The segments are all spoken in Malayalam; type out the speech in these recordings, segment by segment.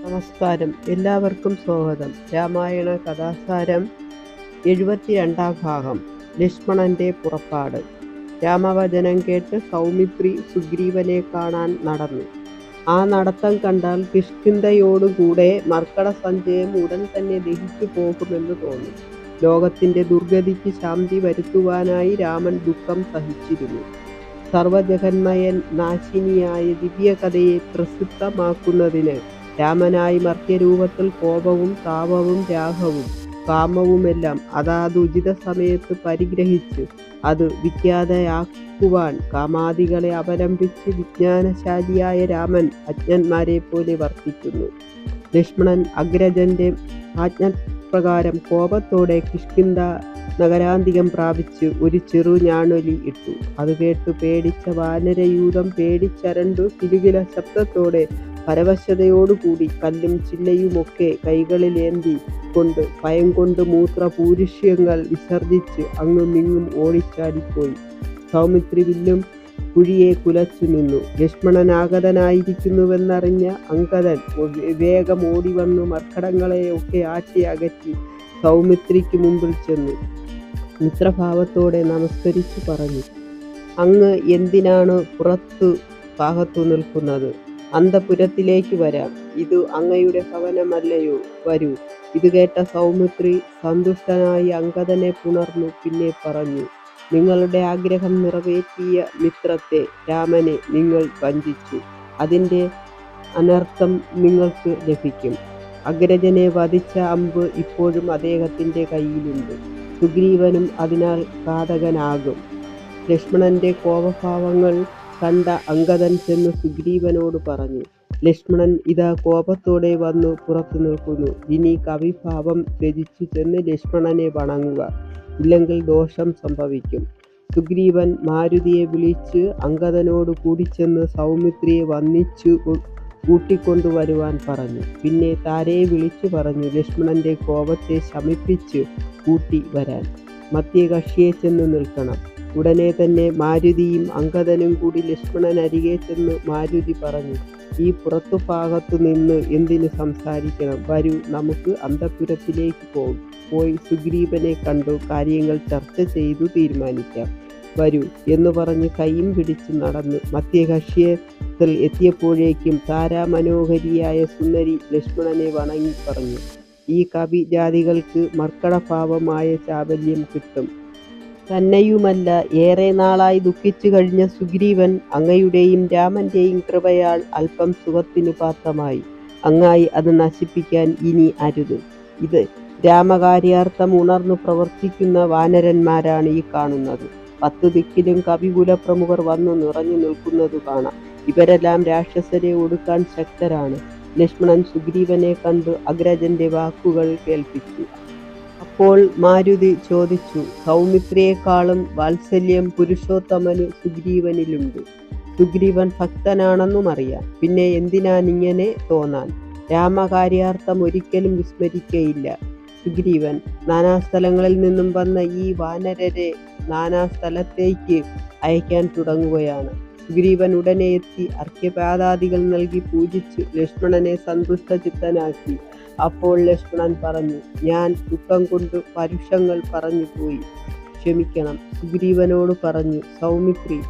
നമസ്കാരം. എല്ലാവർക്കും സ്വാഗതം. രാമായണ കഥാസാരം എഴുപത്തിരണ്ടാം ഭാഗം. ലക്ഷ്മണന്റെ പുറപ്പാട്. രാമവചനം കേട്ട് സൗമിത്രി സുഗ്രീവനെ കാണാൻ നടന്നു. ആ നടത്തം കണ്ടാൽ കിഷ്കിന്തയോടുകൂടെ മർക്കട സഞ്ചയം ഉടൻ തന്നെ ദഹിച്ചു പോകുമെന്ന് തോന്നി. ലോകത്തിന്റെ ദുർഗതിക്ക് ശാന്തി വരുത്തുവാനായി രാമൻ ദുഃഖം സഹിച്ചിരുന്നു. സർവജഗന്മയൻ നാശിനിയായ ദിവ്യകഥയെ പ്രസിദ്ധമാക്കുന്നതിന് രാമനായി മർത്യരൂപത്തിൽ കോപവും താപവും രാഗവും കാമവുമെല്ലാം അതാത് ഉചിത സമയത്ത് പരിഗ്രഹിച്ച് അത് വിഖ്യാതയാക്കുവാൻ കാമാദികളെ അവലംബിച്ച് വിജ്ഞാനശാലിയായ രാമൻ അജ്ഞന്മാരെ പോലെ വർത്തിക്കുന്നു. ലക്ഷ്മണൻ അഗ്രജന്റെ ആജ്ഞപ്രകാരം കോപത്തോടെ കിഷ്കിന്ത നഗരാന്തികം പ്രാപിച്ച് ഒരു ചെറു ഞാണൊലി ഇട്ടു. അത് കേട്ട് പേടിച്ച വാനരയൂഥം പേടിച്ചരണ്ടു കിലുകില ശബ്ദത്തോടെ പരവശതയോടുകൂടി കല്ലും ചില്ലയുമൊക്കെ കൈകളിലേന്തി കൊണ്ട് ഭയം കൊണ്ട് മൂത്ര പൂരുഷ്യങ്ങൾ വിസർജിച്ച് അങ്ങും ഇങ്ങും ഓടിച്ചാടിപ്പോയി. സൗമിത്രി വില്ലും കുഴിയെ കുലച്ചു നിന്നു. ലക്ഷ്മണനാഗതനായിരിക്കുന്നുവെന്നറിഞ്ഞ അങ്കദൻ വേഗം ഓടി വന്നു മർക്കടങ്ങളെയൊക്കെ ആറ്റി അകറ്റി സൗമിത്രിക്ക് മുമ്പിൽ ചെന്നു. മിത്രഭാവത്തോടെ നമസ്കരിച്ചു പറഞ്ഞു. അങ്ങ് എന്തിനാണ് പുറത്ത് ഭാഗത്തു നിൽക്കുന്നത്? അന്തപുരത്തിലേക്ക് വരാം. ഇത് അങ്ങയുടെ ഭവനമല്ലയോ? വരൂ. ഇത് കേട്ട സൗമിത്രി സന്തുഷ്ടനായി അങ്കദനെ പുണർന്നു പിന്നെ പറഞ്ഞു നിങ്ങളുടെ ആഗ്രഹം നിറവേറ്റിയ മിത്രത്തെ രാമനെ നിങ്ങൾ വഞ്ചിച്ചു. അതിന്റെ അനർത്ഥം നിങ്ങൾക്ക് ലഭിക്കും. അഗ്രജനെ വധിച്ച അമ്പ് ഇപ്പോഴും അദ്ദേഹത്തിന്റെ കയ്യിലുണ്ട്. സുഗ്രീവനും അതിനാൽ ഘാതകനാകും ലക്ഷ്മണന്റെ കോപഭാവങ്ങൾ കണ്ട അങ്കദൻ ചെന്ന് സുഗ്രീവനോട് പറഞ്ഞു ലക്ഷ്മണൻ ഇതാ കോപത്തോടെ വന്നു പുറത്തു നിൽക്കുന്നു. ഇനി കവിഭാവം രചിച്ചു ചെന്ന് ലക്ഷ്മണനെ വണങ്ങുക. ഇല്ലെങ്കിൽ ദോഷം സംഭവിക്കും. സുഗ്രീവൻ മാരുതിയെ വിളിച്ച് അങ്കദനോട് കൂടിച്ചെന്ന് സൗമിത്രിയെ വന്നിച്ചു കൂട്ടിക്കൊണ്ടുവരുവാൻ പറഞ്ഞു. പിന്നെ താരയെ വിളിച്ചു പറഞ്ഞു ലക്ഷ്മണന്റെ കോപത്തെ ശമിപ്പിച്ച് കൂട്ടി വരാൻ. മധ്യകക്ഷിയെ ചെന്ന് നിൽക്കണം. ഉടനെ തന്നെ മാരുതിയും അങ്കദനും കൂടി ലക്ഷ്മണൻ അരികെ ചെന്ന് മാരുതി പറഞ്ഞു ഈ പുറത്തു ഭാഗത്തു നിന്ന് എന്തിനു സംസാരിക്കണം? വരൂ നമുക്ക് അന്തപുരത്തിലേക്ക് പോകും പോയി സുഗ്രീവനെ കണ്ടു കാര്യങ്ങൾ ചർച്ച ചെയ്തു തീരുമാനിക്കാം. വരൂ എന്ന് പറഞ്ഞ് കൈയും പിടിച്ച് നടന്ന് മധ്യകക്ഷ്യത്തിൽ എത്തിയപ്പോഴേക്കും താരാമനോഹരിയായ സുന്ദരി ലക്ഷ്മണനെ വണങ്ങി പറഞ്ഞു ഈ കവി ജാതികൾക്ക് മർക്കടഭാവമായ ചാബല്യം കിട്ടും. തന്നെയുമല്ല. ഏറെ നാളായി ദുഃഖിച്ചു കഴിഞ്ഞ സുഗ്രീവൻ അങ്ങയുടെയും രാമന്റെയും കൃപയാൽ അല്പം സുഖത്തിനു പാത്രമായി. അങ്ങായി അത് നശിപ്പിക്കാൻ ഇനി അരുത്. ഇത് രാമകാര്യാർത്ഥം ഉണർന്നു പ്രവർത്തിക്കുന്ന വാനരന്മാരാണ് ഈ കാണുന്നത്. പത്തു ദിക്കിലും കവികുല പ്രമുഖർ വന്നു നിറഞ്ഞു നിൽക്കുന്നത് കാണാം. ഇവരെല്ലാം രാക്ഷസരെ ഒടുക്കാൻ ശക്തരാണ്. ലക്ഷ്മണൻ സുഗ്രീവനെ കണ്ടു അഗ്രജന്റെ വാക്കുകൾ കേൾപ്പിച്ചു. അപ്പോൾ മാരുതി ചോദിച്ചു സൗമിത്രിയെക്കാളും വാത്സല്യം പുരുഷോത്തമന് സുഗ്രീവനിലുണ്ട്. സുഗ്രീവൻ ഭക്തനാണെന്നും അറിയാം. പിന്നെ എന്തിനാണിങ്ങനെ തോന്നാൻ? രാമകാര്യാർത്ഥം ഒരിക്കലും വിസ്മരിക്കയില്ല. സുഗ്രീവൻ നാനാസ്ഥലങ്ങളിൽ നിന്നും വന്ന ഈ വാനരരെ നാനാസ്ഥലത്തേക്ക് അയക്കാൻ തുടങ്ങുകയാണ്. സുഗ്രീവൻ ഉടനെ എത്തി അർഘ്യപാദാദികൾ നൽകി പൂജിച്ച് ലക്ഷ്മണനെ സന്തുഷ്ടചിത്തനാക്കി. അപ്പോൾ ലക്ഷ്മണൻ പറഞ്ഞു ഞാൻ ദുഃഖം കൊണ്ട് പരുഷങ്ങൾ പറഞ്ഞു പോയി. ക്ഷമിക്കണം. സുഗ്രീവനോട് പറഞ്ഞു സൗമിത്രി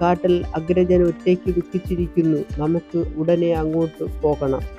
കാട്ടിൽ അഗ്രജൻ ഒറ്റയ്ക്ക് ദുഃഖിച്ചിരിക്കുന്നു. നമുക്ക് ഉടനെ അങ്ങോട്ട് പോകണം.